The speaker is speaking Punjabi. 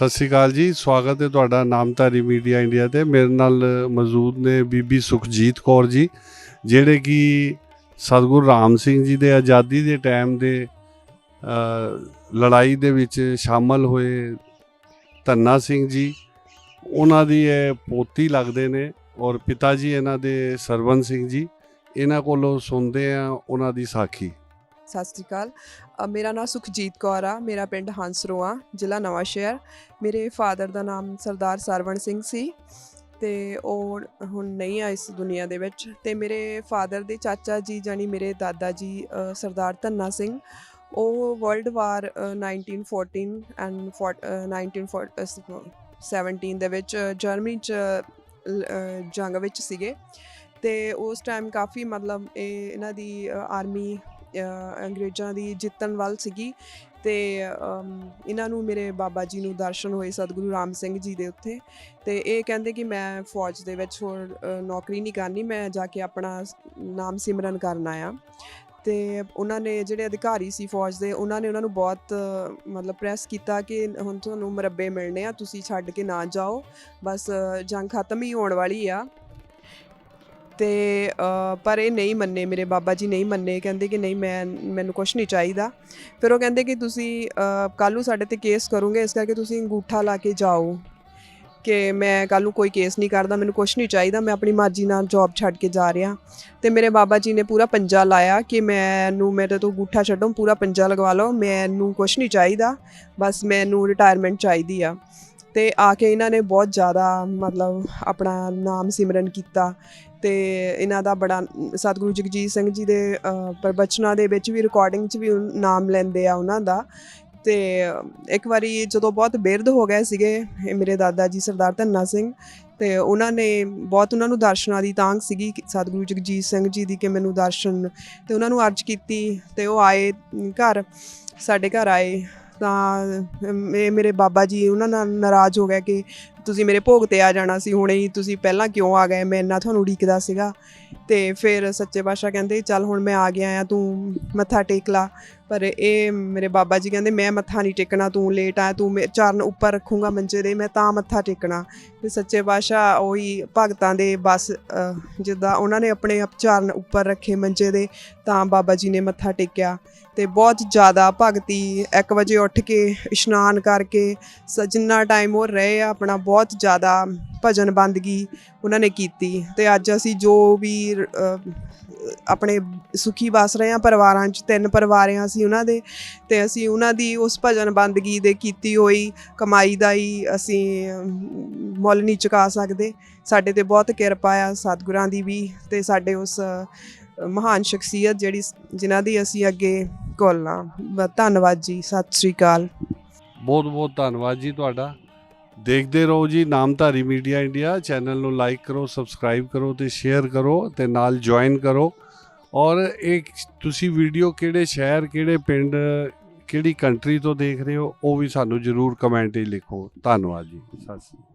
ਸਤਿ ਸ਼੍ਰੀ ਅਕਾਲ ਜੀ। ਸਵਾਗਤ ਹੈ ਤੁਹਾਡਾ ਨਾਮਧਾਰੀ ਮੀਡੀਆ ਇੰਡੀਆ ਤੇ। ਮੇਰੇ ਨਾਲ ਮੌਜੂਦ ਨੇ ਬੀਬੀ ਸੁਖਜੀਤ ਕੌਰ ਜੀ, ਜਿਹੜੇ ਕਿ ਸਤਿਗੁਰੂ ਰਾਮ ਸਿੰਘ ਜੀ ਦੇ ਆਜ਼ਾਦੀ ਦੇ ਟਾਈਮ ਦੇ ਲੜਾਈ ਦੇ ਵਿੱਚ ਸ਼ਾਮਲ ਹੋਏ ਧੰਨਾ ਸਿੰਘ ਜੀ। ਉਹਨਾਂ ਦੀ ਇਹ ਪੋਤੀ ਲੱਗਦੇ ਨੇ ਔਰ ਪਿਤਾ ਜੀ ਇਹਨਾਂ ਦੇ ਸਰਵਨ ਸਿੰਘ ਜੀ। ਇਹਨਾਂ ਕੋਲੋਂ ਸੁਣਦੇ ਆ ਉਹਨਾਂ ਦੀ ਸਾਖੀ। ਸਤਿ ਸ਼੍ਰੀ ਅਕਾਲ। ਮੇਰਾ ਨਾਮ ਸੁਖਜੀਤ ਕੌਰ ਆ, ਮੇਰਾ ਪਿੰਡ ਹੰਸਰੋਆ, ਜ਼ਿਲ੍ਹਾ ਨਵਾਂਸ਼ਹਿਰ। ਮੇਰੇ ਫਾਦਰ ਦਾ ਨਾਮ ਸਰਦਾਰ ਸਰਵਣ ਸਿੰਘ ਸੀ ਤੇ ਉਹ ਹੁਣ ਨਹੀਂ ਆ ਇਸ ਦੁਨੀਆ ਦੇ ਵਿੱਚ ਤੇ ਮੇਰੇ ਫਾਦਰ ਦੇ ਚਾਚਾ ਜੀ ਜਾਨੀ ਮੇਰੇ ਦਾਦਾ ਜੀ ਸਰਦਾਰ ਧੰਨਾ ਸਿੰਘ, ਉਹ ਵਰਲਡ ਵਾਰ 1914 ਐਂਡ 1917 ਦੇ ਵਿੱਚ ਜਰਮਨੀ ਚ ਜੰਗ ਵਿੱਚ ਸੀਗੇ ਤੇ ਉਸ ਟਾਈਮ ਕਾਫੀ ਮਤਲਬ ਇਹ ਇਹਨਾਂ ਦੀ ਆਰਮੀ ਅੰਗਰੇਜ਼ਾਂ ਦੀ ਜਿੱਤਣ ਵੱਲ ਸੀਗੀ ਤੇ ਇਹਨਾਂ ਨੂੰ ਮੇਰੇ ਬਾਬਾ ਜੀ ਨੂੰ ਦਰਸ਼ਨ ਹੋਏ ਸਤਿਗੁਰੂ ਰਾਮ ਸਿੰਘ ਜੀ ਦੇ ਉੱਥੇ ਤੇ ਇਹ ਕਹਿੰਦੇ ਕਿ ਮੈਂ ਫੌਜ ਦੇ ਵਿੱਚ ਹੋਰ ਨੌਕਰੀ ਨਹੀਂ ਕਰਨੀ, ਮੈਂ ਜਾ ਕੇ ਆਪਣਾ ਨਾਮ ਸਿਮਰਨ ਕਰਨਾ ਆ ਤੇ ਉਹਨਾਂ ਨੇ ਜਿਹੜੇ ਅਧਿਕਾਰੀ ਸੀ ਫੌਜ ਦੇ, ਉਹਨਾਂ ਨੇ ਉਹਨਾਂ ਨੂੰ ਬਹੁਤ, ਮਤਲਬ ਪ੍ਰੈਸ ਕੀਤਾ ਕਿ ਹੁਣ ਤੁਹਾਨੂੰ ਮਰੱਬੇ ਮਿਲਣੇ ਆ, ਤੁਸੀਂ ਛੱਡ ਕੇ ਨਾ ਜਾਓ, ਬਸ ਜੰਗ ਖਤਮ ਹੀ ਹੋਣ ਵਾਲੀ ਆ। ਤੇ ਪਰ ਇਹ ਨਹੀਂ ਮੰਨੇ, ਮੇਰੇ ਬਾਬਾ ਜੀ ਨਹੀਂ ਮੰਨੇ, ਕਹਿੰਦੇ ਕਿ ਨਹੀਂ, ਮੈਂ, ਮੈਨੂੰ ਕੁਝ ਨਹੀਂ ਚਾਹੀਦਾ। ਫਿਰ ਉਹ ਕਹਿੰਦੇ ਕਿ ਤੁਸੀਂ ਕੱਲ੍ਹ ਨੂੰ ਸਾਡੇ ਤੇ ਕੇਸ ਕਰੋਗੇ, ਇਸ ਕਰਕੇ ਤੁਸੀਂ ਅੰਗੂਠਾ ਲਾ ਕੇ ਜਾਓ। ਕਿ ਮੈਂ ਕੱਲ੍ਹ ਨੂੰ ਕੋਈ ਕੇਸ ਨਹੀਂ ਕਰਦਾ, ਮੈਨੂੰ ਕੁਝ ਨਹੀਂ ਚਾਹੀਦਾ, ਮੈਂ ਆਪਣੀ ਮਰਜ਼ੀ ਨਾਲ ਜੌਬ ਛੱਡ ਕੇ ਜਾ ਰਿਹਾ। ਤੇ ਮੇਰੇ ਬਾਬਾ ਜੀ ਨੇ ਪੂਰਾ ਪੰਜਾ ਲਾਇਆ ਕਿ ਮੈਨੂੰ, ਮੇਰੇ ਤੋਂ ਅੰਗੂਠਾ ਛੱਡੋ, ਪੂਰਾ ਪੰਜਾ ਲਗਵਾ ਲਓ, ਮੈਨੂੰ ਕੁਝ ਨਹੀਂ ਚਾਹੀਦਾ, ਬਸ ਮੈਨੂੰ ਰਿਟਾਇਰਮੈਂਟ ਚਾਹੀਦੀ ਆ। ਤੇ ਆ ਕੇ ਇਹਨਾਂ ਨੇ ਬਹੁਤ ਜ਼ਿਆਦਾ ਮਤਲਬ ਆਪਣਾ ਨਾਮ ਸਿਮਰਨ ਕੀਤਾ ਤੇ ਇਹਨਾਂ ਦਾ ਬੜਾ ਸਤਿਗੁਰੂ ਜਗਜੀਤ ਸਿੰਘ ਜੀ ਦੇ ਅ, ਪ੍ਰਵਚਨਾਂ ਦੇ ਵਿੱਚ ਵੀ ਰਿਕਾਰਡਿੰਗ 'ਚ ਵੀ ਨਾਮ ਲੈਂਦੇ ਆ ਉਹਨਾਂ ਦਾ। ਤੇ ਇੱਕ ਵਾਰੀ ਜਦੋਂ ਬਹੁਤ ਬਿਰਧ ਹੋ ਗਏ ਸੀਗੇ ਮੇਰੇ ਦਾਦਾ ਜੀ ਸਰਦਾਰ ਧੰਨਾ ਸਿੰਘ ਤੇ ਉਹਨਾਂ ਨੇ ਬਹੁਤ ਉਹਨਾਂ ਨੂੰ ਦਰਸ਼ਨਾਂ ਦੀ ਤਾਂਗ ਸੀਗੀ ਸਤਿਗੁਰੂ ਜਗਜੀਤ ਸਿੰਘ ਜੀ ਦੀ ਕਿ ਮੈਨੂੰ ਦਰਸ਼ਨ ਤੇ ਉਹਨਾਂ ਨੂੰ ਅਰਜ਼ ਕੀਤੀ ਤੇ ਉਹ ਆਏ ਘਰ ਸਾਡੇ ਘਰ ਆਏ। ਤਾਂ ਅਮ, ਇਹ ਮੇਰੇ ਬਾਬਾ ਜੀ ਉਹਨਾਂ ਨਾਲ ਨਾਰਾਜ਼ ਹੋ ਗਏ ਕਿ ਤੁਸੀਂ ਮੇਰੇ ਭੋਗ ਤੇ ਆ ਜਾਣਾ ਸੀ ਹੁਣੇ ਹੀ ਤੁਸੀਂ ਪਹਿਲਾਂ ਕਿਉਂ ਆ ਗਏ? ਮੈਂ ਇੰਨਾ ਤੁਹਾਨੂੰ ਉਡੀਕਦਾ ਸੀਗਾ। ਤੇ ਫਿਰ ਸੱਚੇ ਪਾਤਸ਼ਾਹ ਕਹਿੰਦੇ ਚੱਲ ਹੁਣ ਮੈਂ ਆ ਗਿਆ ਆ ਤੂੰ ਮੱਥਾ ਟੇਕ ਲਾ। ਪਰ ਇਹ ਮੇਰੇ ਬਾਬਾ ਜੀ ਕਹਿੰਦੇ, ਮੈਂ ਮੱਥਾ ਨਹੀਂ ਟੇਕਣਾ, ਤੂੰ ਲੇਟ ਆਇਆ ਤੂੰ ਮੇ, ਚਰਨ ਉੱਪਰ ਰੱਖੂੰਗਾ ਮੰਜੇ ਦੇ, ਮੈਂ ਤਾਂ ਮੱਥਾ ਟੇਕਣਾ। ਤੇ ਸੱਚੇ ਪਾਤਸ਼ਾਹ ਉਹੀ ਭਗਤਾਂ ਦੇ ਬਸ ਜਿੱਦਾਂ ਉਹਨਾਂ ਨੇ ਆਪਣੇ ਆਪ ਚਰਨ ਉੱਪਰ ਰੱਖੇ ਮੰਜੇ ਦੇ, ਤਾਂ ਬਾਬਾ ਜੀ ਨੇ ਮੱਥਾ ਟੇਕਿਆ। ਤੇ ਬਹੁਤ ਜ਼ਿਆਦਾ ਭਗਤੀ 1 ਵਜੇ ਉੱਠ ਕੇ ਇਸ਼ਨਾਨ ਕਰਕੇ ਸ- ਜਿੰਨਾ ਟਾਈਮ ਉਹ ਰਹੇ ਆ, ਆਪਣਾ ਬਹੁਤ ਜ਼ਿਆਦਾ ਭਜਨ ਬੰਦਗੀ ਉਹਨਾਂ ਨੇ ਕੀਤੀ। ਤੇ ਅੱਜ ਅਸੀਂ ਜੋ ਵੀ ਆਪਣੇ ਸੁਖੀ ਵਸ ਰਹੇ ਆ ਪਰਿਵਾਰਾਂ 'ਚ ਤਿੰਨ ਪਰਿਵਾਰ ਆ ਅਸੀਂ ਉਹਨਾਂ ਦੇ ਤੇ ਅਸੀਂ ਉਹਨਾਂ ਦੀ ਉਸ ਭਜਨ ਬੰਦਗੀ ਦੇ ਕੀਤੀ ਹੋਈ ਕਮਾਈ ਦਾ ਹੀ ਅਸੀਂ ਮੁੱਲ ਨਹੀਂ ਚੁਕਾ ਸਕਦੇ। ਸਾਡੇ ਤੇ ਬਹੁਤ ਕਿਰਪਾ ਆ ਸਤਿਗੁਰਾਂ ਦੀ ਵੀ ਤੇ ਸਾਡੇ ਉਸ ਮਹਾਨ ਸ਼ਖਸੀਅਤ ਜਿਹੜੀ ਜਿਨ੍ਹਾਂ ਦੀ ਅਸੀਂ ਅੱਗੇ ਕੋਲਣਾ ਧੰਨਵਾਦ ਜੀ, ਸਤਿ ਸ੍ਰੀ ਅਕਾਲ। ਬਹੁਤ ਬਹੁਤ ਧੰਨਵਾਦ ਜੀ ਤੁਹਾਡਾ। ਦੇਖਦੇ ਰਹੋ ਜੀ, ਨਾਮਧਾਰੀ ਮੀਡੀਆ ਇੰਡੀਆ। ਚੈਨਲ ਨੂੰ ਲਾਈਕ ਕਰੋ ਸਬਸਕ੍ਰਾਈਬ ਕਰੋ ਤੇ ਸ਼ੇਅਰ ਕਰੋ ਤੇ ਨਾਲ ਜੁਆਇਨ ਕਰੋ। ਔਰ ਇਹ ਤੁਸੀਂ ਵੀਡੀਓ ਕਿਹੜੇ ਸ਼ਹਿਰ, ਕਿਹੜੇ ਪਿੰਡ, ਕਿਹੜੀ ਕੰਟਰੀ ਤੋਂ ਦੇਖ ਰਹੇ ਹੋ, ਉਹ ਵੀ ਸਾਨੂੰ ਜਰੂਰ ਕਮੈਂਟ ਹੀ ਲਿਖੋ। ਧੰਨਵਾਦ ਜੀ। ਸਤਿ ਸ਼੍ਰੀ ਅਕਾਲ।